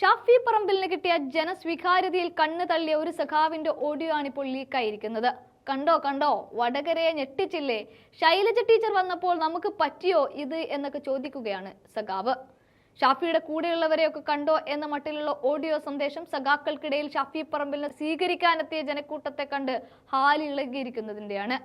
ഷാഫി പറമ്പിലിന് കിട്ടിയ ജനസ്വീകാര്യതയിൽ കണ്ണ് തള്ളിയ ഒരു സഖാവിന്റെ ഓഡിയോ ആണ് ഇപ്പോൾ ലീക്കായിരിക്കുന്നത് കണ്ടോ കണ്ടോ? വടകരയെ ഞെട്ടിച്ചില്ലേ? ശൈലജ ടീച്ചർ വന്നപ്പോൾ നമുക്ക് പറ്റിയോ ഇത് എന്നൊക്കെ ചോദിക്കുകയാണ് സഖാവ്. ഷാഫിയുടെ കൂടെയുള്ളവരെയൊക്കെ കണ്ടോ എന്ന മട്ടിലുള്ള ഓഡിയോ സന്ദേശം സഖാക്കൾക്കിടയിൽ ഷാഫി പറമ്പിലിനെ സ്വീകരിക്കാനെത്തിയ ജനക്കൂട്ടത്തെ കണ്ട് ഹാലിളകിയിരിക്കുന്നതിന്റെയാണ്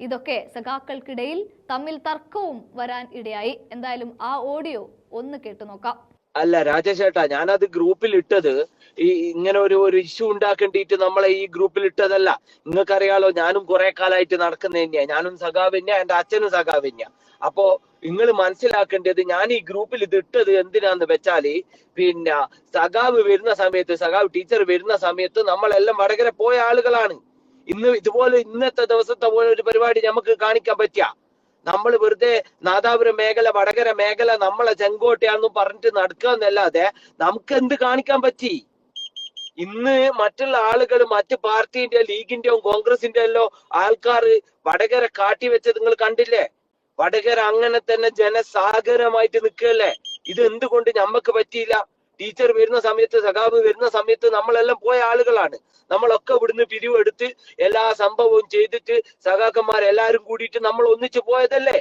ഇതൊക്കെ സഖാക്കൾക്കിടയിൽ തമ്മിൽ തർക്കവും വരാൻ ഇടയായി. എന്തായാലും ആ ഓഡിയോ ഒന്ന് കേട്ടു നോക്കാം. അല്ല രാജേഷേട്ടാ ഞാനത് ഗ്രൂപ്പിൽ ഇട്ടത് ഈ ഇങ്ങനെ ഒരു ഒരു ഇഷ്യൂ ഉണ്ടാക്കേണ്ടിട്ട് നമ്മളെ ഈ ഗ്രൂപ്പിൽ ഇട്ടതല്ല നിങ്ങൾക്കറിയാലോ ഞാനും കുറെ കാലമായിട്ട് നടക്കുന്ന തന്നെയാ. ഞാനും സഖാവിന്യ എന്റെ അച്ഛനും സഖാവിന്യ. അപ്പോ നിങ്ങൾ മനസ്സിലാക്കേണ്ടത് ഞാൻ ഈ ഗ്രൂപ്പിൽ ഇത് ഇട്ടത് എന്തിനാന്ന് വെച്ചാൽ പിന്നെ സഖാവ് വരുന്ന സമയത്ത് സഖാവ് ടീച്ചർ വരുന്ന സമയത്ത് നമ്മളെല്ലാം വടകര പോയ ആളുകളാണ്. ഇന്ന് ഇതുപോലെ ഇന്നത്തെ ദിവസത്തെ പോലെ ഒരു പരിപാടി നമുക്ക് കാണിക്കാൻ പറ്റിയ. നമ്മൾ വെറുതെ നാദാപുരം മേഖല വടകര മേഖല നമ്മളെ ചെങ്കോട്ടയാണെന്നും പറഞ്ഞിട്ട് നടക്കാന്നല്ലാതെ നമുക്ക് എന്ത് കാണിക്കാൻ പറ്റി? ഇന്ന് മറ്റുള്ള ആളുകൾ മറ്റു പാർട്ടിന്റെ ലീഗിന്റെയും കോൺഗ്രസിന്റെ എല്ലോ ആൾക്കാർ വടകര കാട്ടി വെച്ചത് നിങ്ങൾ കണ്ടില്ലേ? വടകര അങ്ങനെ തന്നെ ജനസാഗരമായിട്ട് നിൽക്കല്ലേ ഇത് എന്തുകൊണ്ട് ഞമ്മക്ക് പറ്റിയില്ല? ടീച്ചർ വരുന്ന സമയത്ത് സഖാബ് വരുന്ന സമയത്ത് നമ്മളെല്ലാം പോയ ആളുകളാണ്. നമ്മളൊക്കെ ഇവിടുന്ന് പിരിവെടുത്ത് എല്ലാ സംഭവവും ചെയ്തിട്ട് സഖാക്കന്മാർ എല്ലാരും കൂടിയിട്ട് നമ്മൾ ഒന്നിച്ചു പോയതല്ലേ?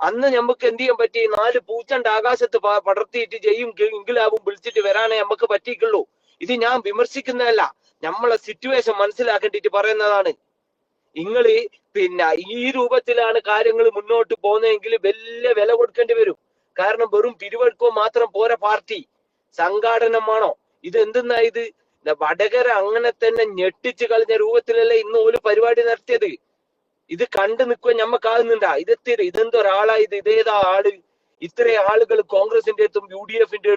അന്ന് നമുക്ക് എന്ത് ചെയ്യാൻ പറ്റി? നാല് പൂച്ചണ്ട് ആകാശത്ത് പടർത്തിയിട്ട് ചെയ്യും ഇംഗ്ലാവും വിളിച്ചിട്ട് വരാനേ നമുക്ക് പറ്റിയിട്ടുള്ളൂ. ഇത് ഞാൻ വിമർശിക്കുന്നതല്ല. നമ്മളെ സിറ്റുവേഷൻ മനസ്സിലാക്കേണ്ടിട്ട് പറയുന്നതാണ്. നിങ്ങൾ പിന്നെ ഈ രൂപത്തിലാണ് കാര്യങ്ങൾ മുന്നോട്ട് പോകുന്നതെങ്കിൽ വലിയ വില കൊടുക്കേണ്ടി വരും. കാരണം വെറും പിരിവെടുക്കോ മാത്രം പോരാ പാർട്ടി. സംഘാടനമാണോ? ഇത് എന്തെന്നാ ഇത്? വടകര അങ്ങനെ തന്നെ ഞെട്ടിച്ച് കളഞ്ഞ രൂപത്തിലല്ലേ ഇന്ന് ഒരു പരിപാടി നടത്തിയത്? ഇത് കണ്ടു നിൽക്കുക ഞമ്മക്കാകുന്നുണ്ടാ ഇതെത്തിയത് ഇതെന്തൊരാളായത് ഇതേതാ ആൾ? ഇത്രയും ആളുകൾ കോൺഗ്രസിന്റെ അടുത്തും യു ഡി എഫിന്റെ